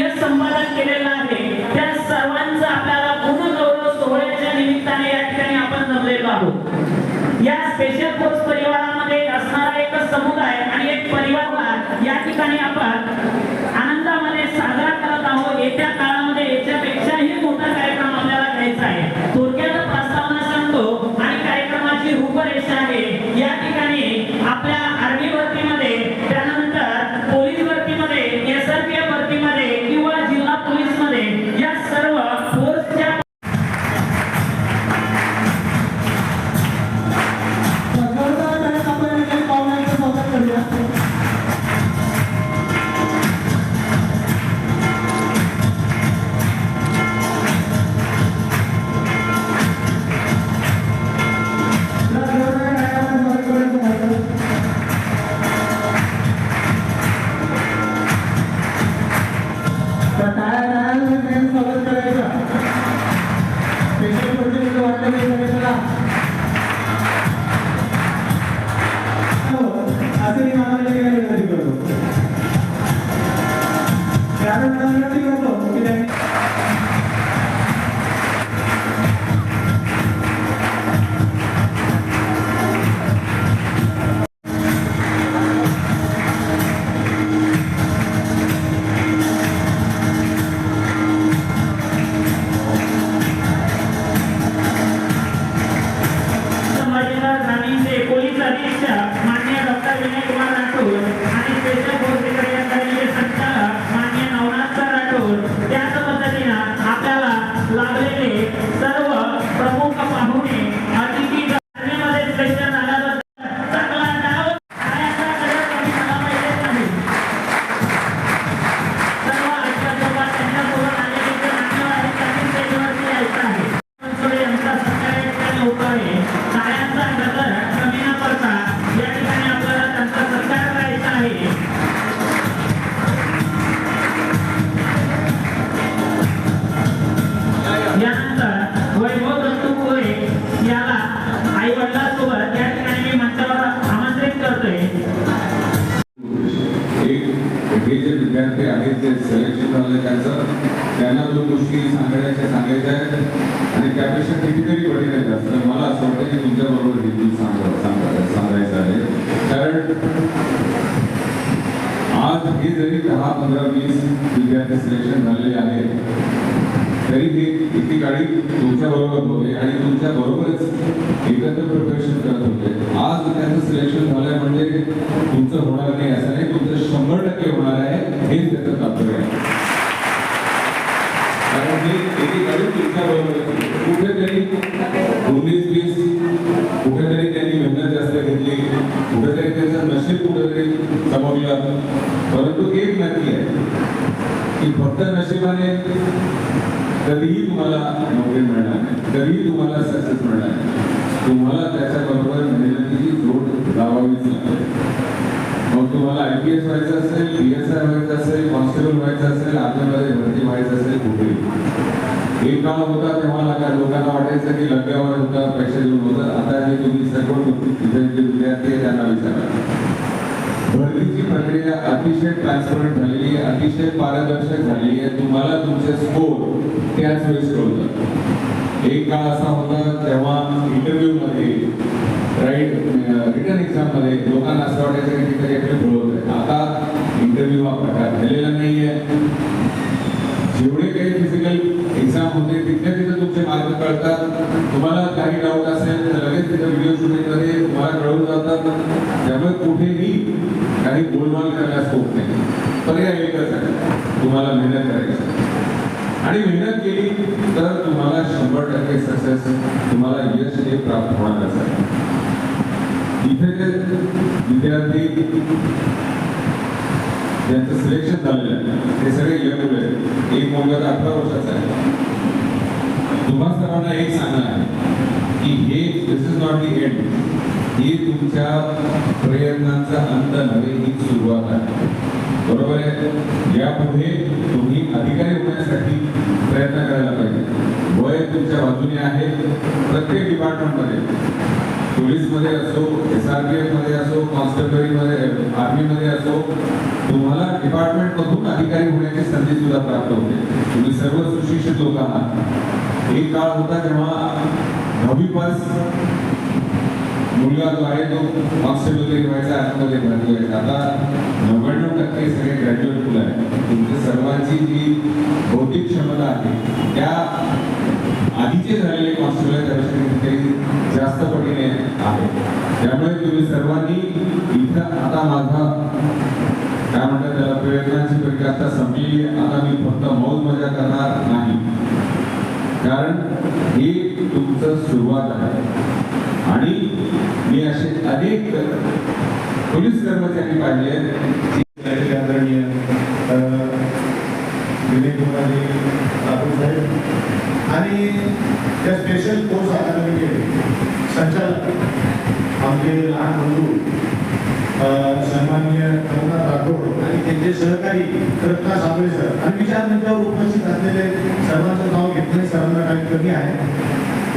यश संपादन केलेलं आहे. त्या सर्वांचा आपल्याला गुणगौरव सोहळ्याच्या निमित्ताने या ठिकाणी आपण जमलेलो आहोत. या स्पेशल फोर्स असं सांगायच्या सांगायच्या आणि त्यापेक्षा कितीतरी कठीण आहेत मला असं वाटतं की तुमच्या बरोबर देखील सांगा सांगा- सांगायचं आहे. कारण आज हे जरी दहा पंधरा वीस विद्यार्थी सिलेक्शन झालेले आहेत तरी हे एकेकाळी तुमच्या बरोबर होते आणि तुमच्या बरोबरच एकत्र प्रिपरेशन करत होते. आज त्यांचं सिलेक्शन झालंय म्हणजे तुमचं होणार नाही असं नाही. तुमचं शंभर टक्के होणार आहे. कुठेतरी त्यांचं नशीब कुठेतरी चमकलं परंतु एक नक्की आहे की फक्त नशिबाने कधीही तुम्हाला नोकरी मिळणार नाही कधीही तुम्हाला सक्सेस मिळणार नाही. तुम्हाला तुम्हाला आय पी एस व्हायचं असेल पी एस आय व्हायचं असेल कॉन्स्टेबल व्हायचं असेल आर्मीमध्ये भरती व्हायचं असेल कुठेही. एक काळ होता तेव्हा लागा- लोकांना वाटायचं की लग्यावर होता पैसे देऊन होतं. आता हे तुम्ही सर्व इथे जे विद्यार्थी आहे त्यांना विचारा. भरतीची प्रक्रिया अतिशय ट्रान्सपरंट झालेली आहे अतिशय पारदर्शक झालेली आहे. तुम्हाला तुमचे स्कोर त्याच वेळेस कळतात. एक काळ असा होता तेव्हा इंटरव्ह्यू मध्ये राईट रिटर्न एक्झाममध्ये लोकांना असं वाटायचं की तिथे काहीतरी बोलवत आहे आता इंटरव्ह्यू हा प्रकार झालेला नाहीये. जेवढे काही फिजिकल एक्झाम होते तिथे तिथे तुमचे मार्क कळतात. तुम्हाला काही डाऊट असेल तर लगेच तिथे व्हिडिओ शूटिंगमध्ये तुम्हाला कळून जातात त्यामुळे कुठेही काही गोलमाल करायला होत नाही. पर्याय एकच आहे. तुम्हाला मेहनत करायची. आणि मेहनत केली तर तुम्हाला शंभर टक्के सक्सेस तुम्हाला यश हे प्राप्त होणारच आहे इथे जे विद्यार्थी ज्यांचं सिलेक्शन झालेलं आहे ते सगळे यंग मुलं आहेत एक मुलगा तर अठरा वर्षाचा आहे. तुम्हा सर्वांना एक सांगणं आहे की हे this is not the end ही तुमच्या प्रयत्नांचा अंत नव्हे ही सुरुवात आहे. बरोबर आहे? यापुढे तुम्ही अधिकारी होण्यासाठी प्रयत्न करायला पाहिजे. वय तुमच्या बाजूने आहे. प्रत्येक डिपार्टमेंटमध्ये पोलीसमध्ये असो एस आर पी एफमध्ये असो कॉन्स्टेबलरीमध्ये आर्मीमध्ये असो तुम्हाला डिपार्टमेंटमधून अधिकारी होण्याची संधी सुद्धा प्राप्त होते. तुम्ही सर्व सुशिक्षित लोक आहात. एक काळ होता जेव्हा दहावी पास मुलगा जो आहे तो कॉन्स्टेबल तरी व्हायचा आतमध्ये भरती व्हायचा आता नव्याण्णव टक्के सगळे ग्रॅज्युएट मुलं आहेत. तुमच्या सर्वांची जी बौद्धिक क्षमता आहे त्या आधीचे झालेले कॉन्स्टेबल आहेत त्यापेक्षा जास्त पटीने आहे. त्यामुळे तुम्ही सर्वांनी इथं आता माझा काय म्हणतात त्याला प्रयत्नांची प्रक्रिया आता संपलेली आता मी फक्त मौज मजा करणार नाही. कारण ही तुमचं सुरुवात आहे. आणि मी असे अनेक पोलीस कर्मचारी पाहिले आदरणीय दिलीप राहुल साहेब आणि त्या स्पेशल कोर्स अकादमीचे संचालक आमचे लहान बंधू अ, सन्माननीय रघुनाथ राठोड आणि त्यांचे सहकारी रत्ना साबळे सर आणि विचार मंचावर उपस्थित असलेले सर्वांचं नाव घेतले सरांना काही कमी आहे.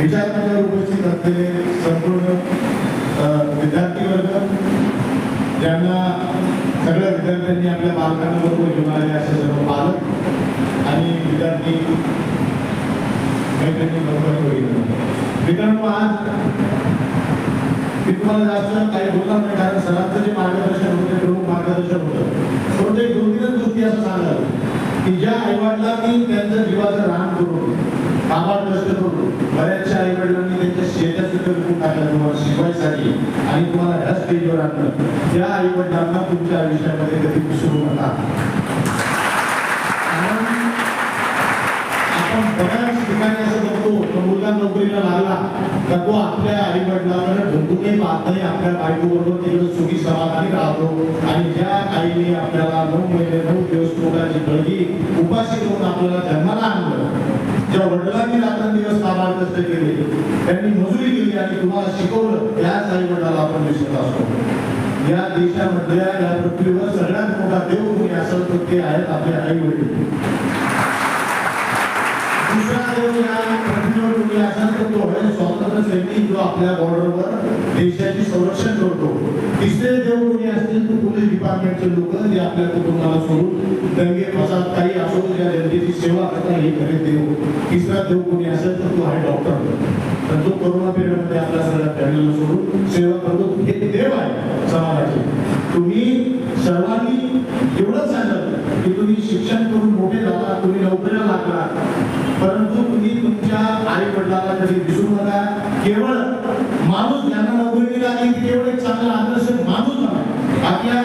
विचार मंचावर उपस्थित असलेले संपूर्ण अ, विद्यार्थी वर्ग ज्यांना सगळ्या विद्यार्थ्यांनी आपल्या पालकांना बरोबर घेऊन आले असे सर्व पालक आणि विद्यार्थी मैत्रिणी बरोबर बघितलं मित्रांनो आज मी तुम्हाला जास्त काही बोलणार नाही कारण सरांचं जे मार्गदर्शन होतं प्रमुख मार्गदर्शन होतं. परंतु एक दोन तीनच गोष्टी असं सांगाल की ज्या आईवडिलांनी त्यांचं जीवाचं रान करून कामात कष्ट करून बऱ्याचशा आईवडिलांनी त्यांच्या शेतात करून टाकलं तुम्हाला शिकवायसाठी आणि तुम्हाला ह्या स्टेजवर आणलं. त्या आईवडिलांना तुमच्या आयुष्यामध्ये कधी विसरू तर तो आपल्या आई वडिलांकडे ढोकूनही पाहत नाही आपल्या बायको बरोबर तिकडे सुखी समाधानी राहतो. आणि ज्या आईने आपल्याला नऊ महिने नऊ दिवस पोटाची कळगी उपाशी करून आपल्याला जन्माला आणलं ज्या वडिलांनी रात्रंदिवस कामात कष्ट केले त्यांनी मजुरी केली आणि तुम्हाला शिकवलं त्याच आई वडिलाला आपण विसरत असतो. या देशामधल्या या पृथ्वीवर सगळ्यात मोठा देव कोणी असेल तर ते आहेत आपले आई वडील दुसरा देव या पृथ्वीवर कोणी असेल तर तो आपल्या बॉर्डरवर देशाची संरक्षण करतो. तिसरे देव कोणी असतील तर पोलीस डिपार्टमेंटचे लोक जे आपल्या कुटुंबाला सोडून दंगे फसाद काही असो ज्या जनतेची सेवा करता हे खरे देव. तिसरा देव कोणी असेल तर तो आहे डॉक्टर तर तो कोरोना पिरियडमध्ये आपल्या सगळ्या फॅमिलीला सोडून सेवा करतो. हे देव आहे समाजाचे. तुम्ही सर्वांनी एवढंच सांगत की तुम्ही शिक्षण करून मोठे झाला तुम्ही नोकरीला लागला परंतु तुम्ही तुमच्या आई वडिलांना कधी दिसू नका. केवळ माणूस ज्ञानाला उभी राहिली तेवढे चांगला आदर्श माणूस आपल्या